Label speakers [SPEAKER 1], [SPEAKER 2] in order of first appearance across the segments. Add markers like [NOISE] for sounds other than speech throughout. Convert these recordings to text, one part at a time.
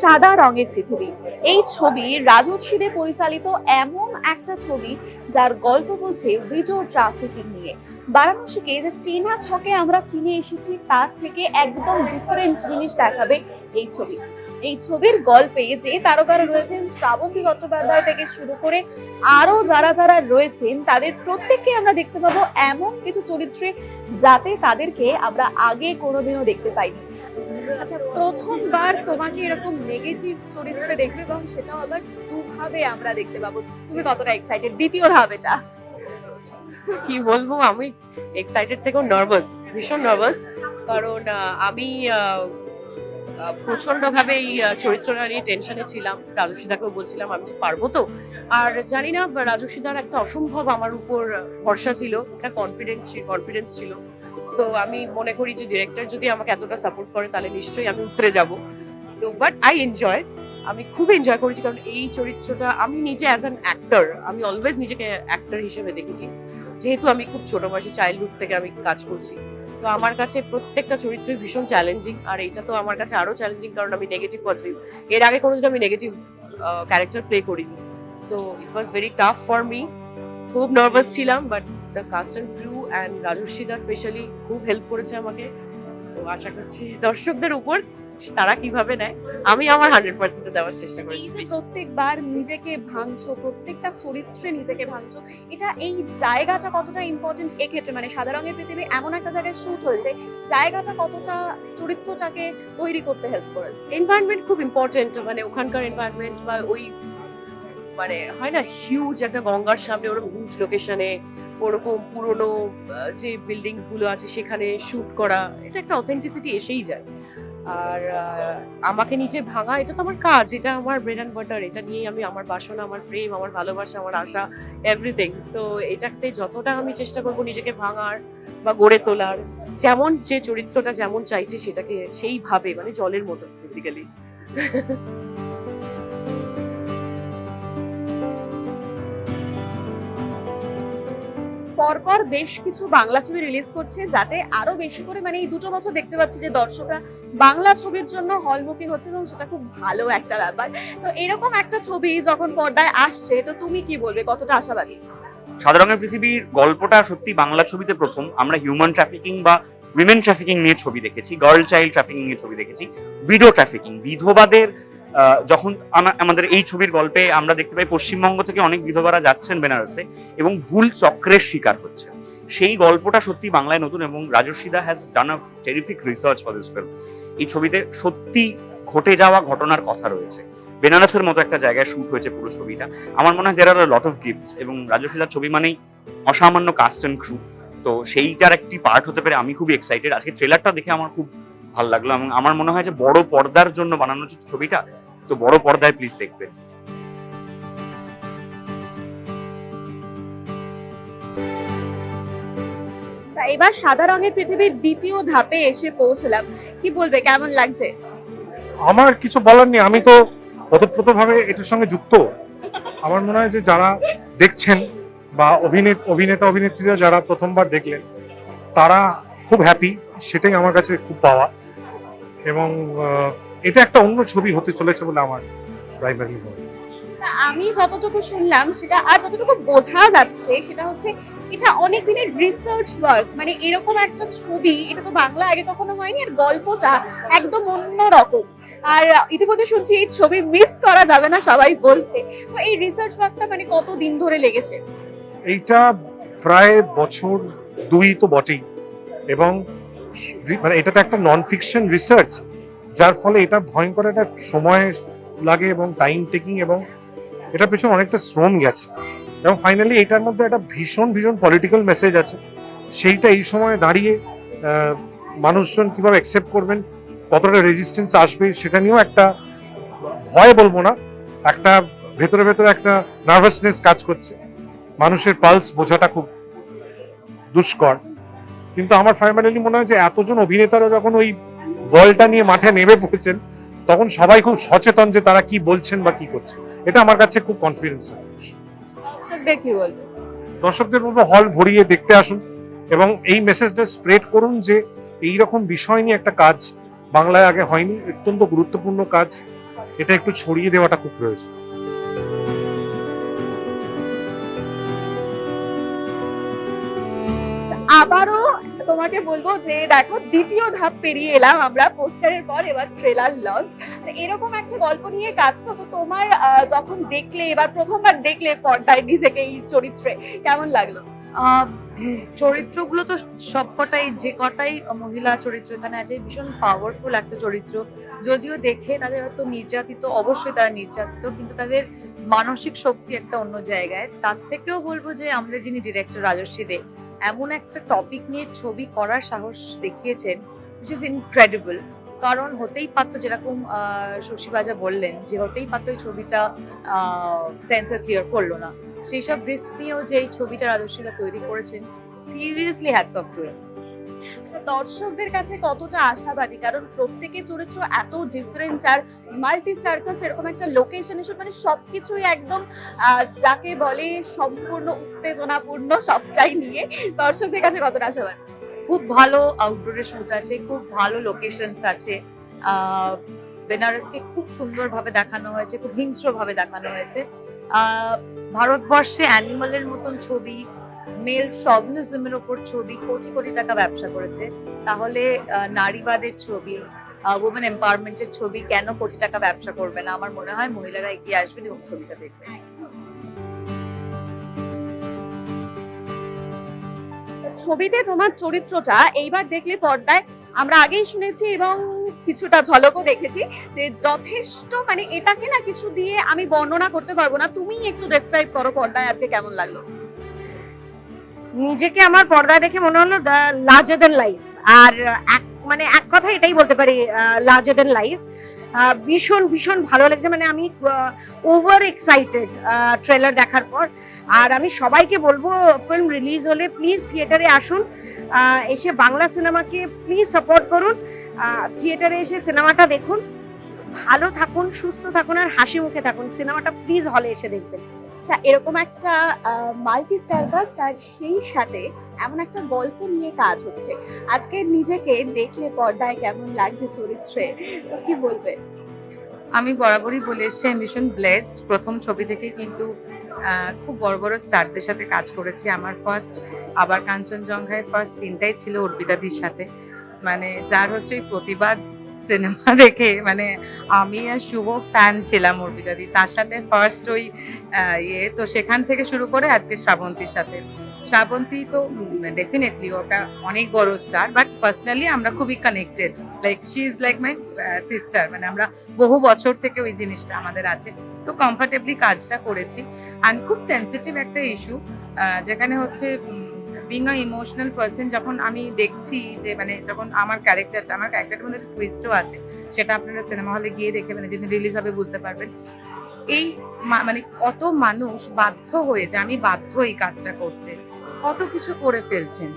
[SPEAKER 1] সাদা রঙের পৃথিবী। এই ছবি রাজর্ষিদে পরিচালিত এমন একটা ছবি যার গল্প বলছে ভিডিও ট্রাফিকিং নিয়ে। বারাণসীকে যে চীনা ছকে আমরা চিনে এসেছি, তার থেকে একদম ডিফারেন্ট জিনিস দেখাবে এই ছবি। এই ছবির গল্পে যে তারকারা রয়েছেন শ্রাবন্তী চট্টোপাধ্যায় থেকে শুরু করে আরও যারা যারা রয়েছেন, তাদের প্রত্যেককে আমরা দেখতে পাবো এমন কিছু চরিত্রে যাতে তাদেরকে আমরা আগে কোনোদিনও দেখতে পাইনি। আচ্ছা প্রথমবার তোমাকে এরকম নেগেটিভ চরিত্রে দেখবে এবং সেটাও আবার দুভাবে আমরা দেখতে পাবো। তুমি কতটা এক্সাইটেড দ্বিতীয় ধাপেটা
[SPEAKER 2] কি বলব, আমি এক্সাইটেড থেকেও নার্ভাস ভীষণ নার্ভাস কারণ আমি প্রচণ্ড ভাবে এই চরিত্রটা নিয়ে টেনশনে ছিলাম। রাজস্বীদাকেও বলছিলাম, আমি যে পারব তো? আর জানি না রাজস্বীদার একটা অসম্ভব আমার উপর ভরসা ছিল, একটা কনফিডেন্স কনফিডেন্স ছিল। সো আমি মনে করি যে ডিরেক্টর যদি আমাকে এতটা সাপোর্ট করে, তাহলে নিশ্চয়ই আমি উতরে যাব। তো বাট আই এনজয় আমি খুব এনজয় করেছি, কারণ এই চরিত্রটা আমি নিজে অ্যাজ অ্যান অ্যাক্টর আমি অলওয়েজ নিজেকে অ্যাক্টর হিসেবে দেখেছি। যেহেতু আমি খুব ছোট বয়সে চাইল্ডহুড থেকে আমি কাজ করছি। তো আমার কাছে প্রত্যেকটা চরিত্রই ভীষণ চ্যালেঞ্জিং আর এটা তো আমার কাছে আরও চ্যালেঞ্জিং কারণ আমি নেগেটিভ পজিটিভ এর আগে কোনোদিন আমি নেগেটিভ ক্যারেক্টার প্লে করিনি। So it was very tough for me খুব নার্ভাস ছিলাম but the cast and crew and রাজস্বীদা specially খুব হেল্প করেছে আমাকে। তো আশা করছি দর্শকদের উপর তারা কীভাবে নেয় আমি আমার হান্ড্রেড পার্সেন্ট দেওয়ার চেষ্টা করেছি।
[SPEAKER 1] প্রত্যেকবার নিজেকে ভাঙছো প্রত্যেকটা চরিত্রে নিজেকে ভাঙছো এটা এই জায়গাটা কতটা ইম্পর্টেন্ট এক্ষেত্রে? মানে সাদা রঙের পৃথিবী এমন একটা জায়গায় শুট হয়েছে জায়গাটা কতটা চরিত্রটাকে তৈরি করতে হেল্প করেছে?
[SPEAKER 2] এনভায়রনমেন্ট খুব ইম্পর্টেন্ট মানে ওখানকার এনভায়রনমেন্ট বা ওই মানে হয় না হিউজ একটা গঙ্গার সামনে ওরকম হিউজ লোকেশনে ওরকম পুরনো যে বিল্ডিংসগুলো আছে সেখানে শুট করা এটা একটা অথেন্টিসিটি এসেই যায়। আর আমাকে নিজে ভাঙা, এটা তো আমার কাজ, এটা আমার ব্রেড অ্যান্ড বাটার এটা নিয়েই আমি আমার বাসনা, আমার প্রেম, আমার ভালোবাসা, আমার আশা এভরিথিং সো এটাতে যতটা আমি চেষ্টা করব নিজেকে ভাঙার বা গড়ে তোলার, যেমন যে চরিত্রটা যেমন চাইছে সেটাকে সেইভাবে মানে জলের মতো বেসিক্যালি [LAUGHS]
[SPEAKER 1] পরপর বেশ কিছু বাংলা ছবি রিলিজ করছে যাতে আরও বেশি করে মানে এই দুটো বছর দেখতে পাচ্ছি যে দর্শকরা বাংলা ছবির জন্য হলমুখী হচ্ছে এবং সেটা খুব ভালো একটা ব্যাপার। তো এরকম একটা ছবি যখন পর্দায় আসছে, তো তুমি কি বলবে? কতটা আশাবাদী?
[SPEAKER 3] সাদা রঙের পৃথিবীর গল্পটা সত্যি বাংলা ছবিতে প্রথম। আমরা হিউম্যান ট্রাফিকিং বা উইমেন ট্রাফিকিং নিয়ে ছবি দেখেছি গার্ল চাইল্ড ট্রাফিকিং নিয়ে ছবি দেখেছি ভিডিও ট্রাফিকিং বিধবাদের যখন আমা- আমাদের এই ছবির গল্পে আমরা দেখতে পাই পশ্চিমবঙ্গ থেকে অনেক বিধবারা যাচ্ছেন বেনারসে এবং ভুল চক্রের শিকার হচ্ছে সেই গল্পটা সত্যি বাংলায় নতুন এবং রাজস্বীদা has done a terrific research for this film এই ছবিতে সত্যি ঘটে যাওয়া ঘটনার কথা রয়েছে। বেনারসের মতো একটা জায়গায় শুট হয়েছে পুরো ছবিটা। আমার মনে হয় there are lot of gifts এবং রাজস্বীদার ছবি মানেই অসামান্য কাস্ট অ্যান্ড ক্রু তো সেইটার একটি পার্ট হতে পারে আমি খুব এক্সাইটেড আজকে ট্রেলারটা দেখে আমার খুব ভালো লাগল এবং আমার মনে হয় যে বড় পর্দার জন্য বানানো হচ্ছে ছবিটা তো বড় পর্দায় প্লিজ দেখবেন।
[SPEAKER 1] এবার সাদা রঙের পৃথিবীর দ্বিতীয় ধাপে এসে পৌঁছলাম। কি বলবে? কেমন লাগছে?
[SPEAKER 4] আমার কিছু বলার নেই। আমি তো ওতপ্রোতভাবে এটার সঙ্গে যুক্ত। আমার মনে হয় যে যারা দেখছেন বা অভিনেত অভিনেতা অভিনেত্রীরা যারা প্রথমবার দেখলেন তারা খুব হ্যাপি সেটাই আমার কাছে খুব পাওয়া। এবং এটা একটা অন্য ছবি হতে চলেছে বলে আমার প্রাইমারি মনে হয়।
[SPEAKER 1] আমি যতটুকু শুনলাম সেটা আর যতটুকু বোঝা যাচ্ছে সেটা হচ্ছে এটা অনেক দিনের রিসার্চ ওয়ার্ক মানে এরকম একটা ছবি এটা তো বাংলা আগে কখনো হয়নি আর গল্পটা একদম অন্য রকম। আর ইতিমধ্যে শুনছি এই ছবি মিস করা যাবে না সবাই বলছে। তো এই রিসার্চ ওয়ার্কটা মানে কত দিন ধরে লেগেছে?
[SPEAKER 4] এইটা প্রায় বছর দুই তো বটেই। এবং মানে এটা তো একটা নন ফিকশন রিসার্চ যার ফলে এটা ভয়ঙ্কর একটা সময় লাগে এবং টাইম টেকিং এবং এটা পেছনে অনেকটা শ্রম গেছে। এবং ফাইনালি এটার মধ্যে একটা ভীষণ ভীষণ পলিটিক্যাল মেসেজ আছে। সেইটা এই সময় দাঁড়িয়ে মানুষজন কীভাবে অ্যাকসেপ্ট করবেন, কতটা রেজিস্ট্যান্স আসবে, সেটা নিয়েও একটা ভয় বলব না, একটা ভেতরে ভেতরে একটা নার্ভাসনেস কাজ করছে। মানুষের পালস বোঝাটা খুব দুষ্কর। কিন্তু আমার ফাইনালি মনে হয় যে এতজন অভিনেতারা যখন ওই বলটা নিয়ে মাঠে নেমে পড়েছেন তখন সবাই খুব সচেতন যে তারা কি বলছেন বা কি করছে এটা আমার কাছে খুব কনফিডেন্স
[SPEAKER 1] দর্শকদের বলব
[SPEAKER 4] হল ভরিয়ে দেখতে আসুন এবং এই মেসেজটা স্প্রেড করুন যে এই রকম বিষয় নিয়ে একটা কাজ বাংলায় আগে হয়নি অত্যন্ত গুরুত্বপূর্ণ কাজ। এটা একটু ছড়িয়ে দেওয়াটা খুব প্রয়োজন।
[SPEAKER 1] আবারও তোমাকে বলব যে দেখো, দ্বিতীয় ধাপ পেরিয়ে এলাম আমরা, পোস্টারের পর এবার ট্রেলার লঞ্চ এরকম একটা গল্প নিয়ে কাজ তো তো তোমার যখন দেখলে, এবার প্রথমবার দেখলে পর্দায় নিজেকে এই চরিত্রে, কেমন লাগল?
[SPEAKER 5] চরিত্রগুলো তো সবকটাই, যে কটাই মহিলা চরিত্র এখানে আছে, ভীষণ পাওয়ারফুল একটা চরিত্র। যদিও দেখে তাদের হয়তো নির্যাতিত, অবশ্যই তারা নির্যাতিত, কিন্তু তাদের মানসিক শক্তি একটা অন্য জায়গায়। তার থেকেও বলব যে আমাদের যিনি ডিরেক্টর রাজস্বী দে এমন একটা টপিক নিয়ে ছবি করার সাহস দেখিয়েছেন উইচ ইজ ইনক্রেডিবল কারণ হতেই পারতো যেরকম শশীবাজা বললেন যে হতেই পারতো এই ছবিটা সেন্সার ক্লিয়ার করল না। সেই সব রিস্ক নিয়েও যে এই ছবিটা রাজস্বীরা তৈরি করেছেন সিরিয়াসলি হ্যাটস অফ টু
[SPEAKER 1] দর্শকদের কাছে কতটা আশাবাদী? কারণ প্রত্যেকের চরিত্র এত ডিফারেন্ট আর মাল্টি স্টারকাস এরকম একটা লোকেশন এসব মানে সবকিছুই একদম যাকে বলে সম্পূর্ণ উত্তেজনাপূর্ণ সবটাই নিয়ে দর্শকদের কাছে কতটা আশাবাদী?
[SPEAKER 5] খুব ভালো আউটডোরের শুট আছে, খুব ভালো লোকেশনস আছে। বেনারসকে খুব সুন্দরভাবে দেখানো হয়েছে, খুব হিংস্রভাবে দেখানো হয়েছে। ভারতবর্ষে অ্যানিমালের মতন ছবি মেল শবনিজমের ওপর ছবি কোটি কোটি টাকা ব্যবসা করেছে, তাহলে নারীবাদের ছবি উমেন এম্পাওয়ারমেন্টের ছবি কেন কোটি টাকা ব্যবসা করবে না? আমার মনে হয় মহিলারা এগিয়ে আসবেন এবং ছবিটা দেখবেন।
[SPEAKER 1] ছবিতে তোমার চরিত্রটা, এইবার দেখলে পর্দায় আমরা আগেই শুনেছি এবং কিছুটা ঝলকও দেখেছি যে যথেষ্ট মানে এটাকে না কিছু দিয়ে আমি বর্ণনা করতে পারব না। তুমি একটু ডেসক্রাইব করো পর্দায় আজকে কেমন লাগল?
[SPEAKER 6] নিজেকে আমার পর্দা দেখে মনে হলো লার্জার দেন লাইফ আর এক মানে এক কথা এটাই বলতে পারি লার্জার দেন লাইফ ভীষণ ভীষণ ভালো লাগছে। মানে আমি ওভার এক্সাইটেড ট্রেলার দেখার পর। আর আমি সবাইকে বলব ফিল্ম রিলিজ হলে প্লিজ থিয়েটারে আসুন। এসে বাংলা সিনেমাকে প্লিজ সাপোর্ট করুন। থিয়েটারে এসে সিনেমাটা দেখুন। ভালো থাকুন, সুস্থ থাকুন আর হাসি মুখে থাকুন। সিনেমাটা প্লিজ হলে এসে দেখবেন।
[SPEAKER 1] এরকম একটা মাল্টি স্টার কাস্ট আর সেই সাথে এমন একটা গল্প নিয়ে কাজ হচ্ছে। আজকে নিজেকে দেখলে পর্দায় কেমন লাগছে চরিত্রে? কি বলবে?
[SPEAKER 5] আমি বরাবরই বলে এসছি, আমি ভীষণ ব্লেসড প্রথম ছবি থেকে কিন্তু খুব বড় বড় স্টারদের সাথে কাজ করেছি। আমার ফার্স্ট আবার কাঞ্চনজঙ্ঘায় ফার্স্ট সিনটাই ছিল অর্পিতাদির সাথে। মানে যার হচ্ছে ওই প্রতিবাদ সিনেমা দেখে মানে আমি আর শুভ ফ্যান ছিলাম অর্পিতাদি তার সাথে ফার্স্ট ওই ইয়ে তো সেখান থেকে শুরু করে আজকে শ্রাবন্তীর সাথে। শ্রাবন্তী তো ডেফিনেটলি ওটা অনেক বড় স্টার বাট পার্সোনালি আমরা খুবই connected like she is like my sister মানে আমরা বহু বছর থেকে ওই জিনিসটা আমাদের আছে। তো কমফর্টেবলি কাজটা করেছি। অ্যান্ড খুব সেন্সিটিভ একটা ইস্যু যেখানে হচ্ছে বিং আ ইমোশনাল পার্সন যখন আমি দেখছি যে মানে যখন আমার ক্যারেক্টারটা আমার ক্যারেক্টারের মধ্যে টুইস্টও আছে, সেটা আপনারা সিনেমা হলে গিয়ে দেখে মানে যেদিন রিলিজ হবে বুঝতে পারবেন। এই মানে কত মানুষ বাধ্য হয়ে যে, আমি বাধ্য এই কাজটা করতে, কত কিছু করে ফেলছেন।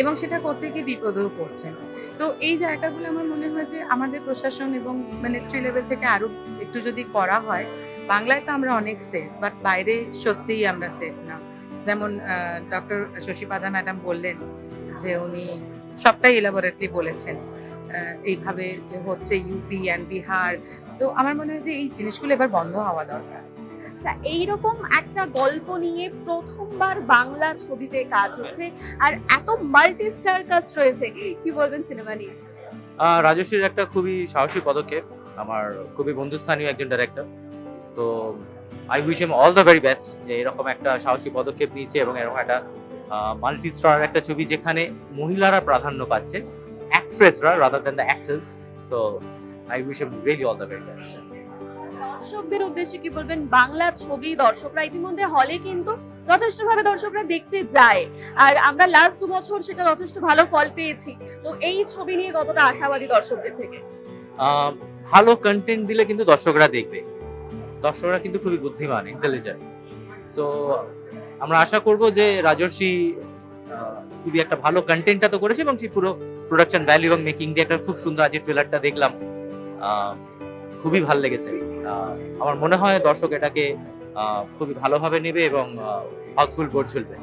[SPEAKER 5] এবং সেটা করতে গিয়ে বিপদেও পড়ছেন। তো এই জায়গাগুলো আমার মনে হয় যে, আমাদের প্রশাসন এবং মিনিস্ট্রি লেভেল থেকে আরও একটু যদি করা হয়, বাংলায় তো আমরা অনেক সেফ বাট বাইরে সত্যিই আমরা সেফ না। যেমন ডক্টর শশী পাজা ম্যাডাম বললেন যে উনি সবটাই এলাবোরেটলি বলেছেন এইভাবে যে হচ্ছে ইউপি অ্যান্ড বিহার তো আমার মনে হয় যে এই জিনিসগুলো এবার বন্ধ হওয়া দরকার।
[SPEAKER 1] আচ্ছা এইরকম একটা গল্প নিয়ে প্রথমবার বাংলা ছবিতে কাজ হচ্ছে আর এত মাল্টি স্টার কাস্ট রয়েছে কি বলবেন সিনেমা নিয়ে?
[SPEAKER 7] রাজশ্রীর একটা খুবই সাহসী পদক্ষেপ আমার খুবই বন্ধুস্থানীয় একজন ডাইরেক্টর তো I wish them all the very best যে এরকম একটা সাহসী পদক্ষেপ নিয়েছে এবং এরকম একটা মাল্টি স্টার একটা ছবি যেখানে মহিলারা প্রাধান্য পাচ্ছে অ্যাক্ট্রেসরা রাদার দ্যান দ্য অ্যাক্টার্স তো I wish them really all the very best
[SPEAKER 1] দর্শকদের উদ্দেশ্যে কি বলবেন? বাংলা ছবি দর্শকরা ইতিমধ্যে হলে কিন্তু যথেষ্ট ভাবে দর্শকরা দেখতে যায়। আর আমরা লাস্ট দু বছর সেটা যথেষ্ট ভালো ফল পেয়েছি। তো এই ছবি নিয়ে কতটা আশাবাদী দর্শকদের থেকে?
[SPEAKER 7] ভালো কন্টেন্ট দিলে কিন্তু দর্শকরা দেখবে। দর্শকরা কিন্তু খুবই বুদ্ধিমান ইন্টেলিজেন্ট সো আমরা আশা করব যে রাজর্ষি খুবই একটা ভালো কন্টেন্টটা তো করেছে এবং সেই পুরো প্রোডাকশন ভ্যালু এবং মেকিং দিয়ে একটা খুব সুন্দর আজকে ট্রেলারটা দেখলাম। খুবই ভালো লেগেছে। আমার মনে হয় দর্শক এটাকে খুবই ভালোভাবে নেবে এবং হাউসফুল বোর্ড চলবে।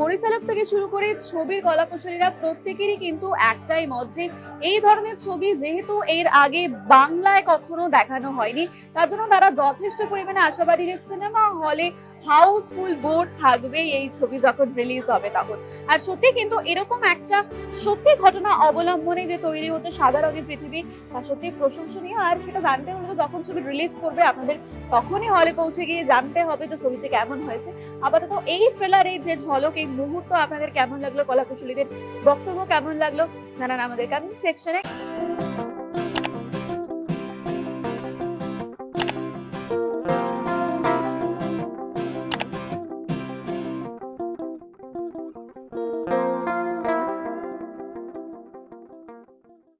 [SPEAKER 1] পরিচালক থেকে শুরু করে ছবির কলাকুশলীরা প্রত্যেকেরই কিন্তু একটাই মত যে এই ধরনের ছবি যেহেতু এর আগে বাংলায় কখনো দেখানো হয়নি, তার জন্য তারা যথেষ্ট পরিমাণে আশাবাদী যে সিনেমা হলে হাউসফুল বোর্ড থাকবে এই ছবি যখন রিলিজ হবে তখন। আর সত্যি কিন্তু এরকম একটা সত্যি ঘটনা অবলম্বনে যে তৈরি হচ্ছে সাদা রঙের পৃথিবী, তা সত্যি প্রশংসনীয়। আর সেটা জানতে হলে তো যখন ছবি রিলিজ করবে আপনাদের তখনই হলে পৌঁছে গিয়ে জানতে হবে যে ছবিটি কেমন হয়েছে। আপাতত এই ট্রেলারের যে ঝলক, এই মুহূর্ত আপনাদের কেমন লাগল, কলাকুশলীদের বক্তব্য কেমন লাগল, জানান আমাদের सेक्शन है।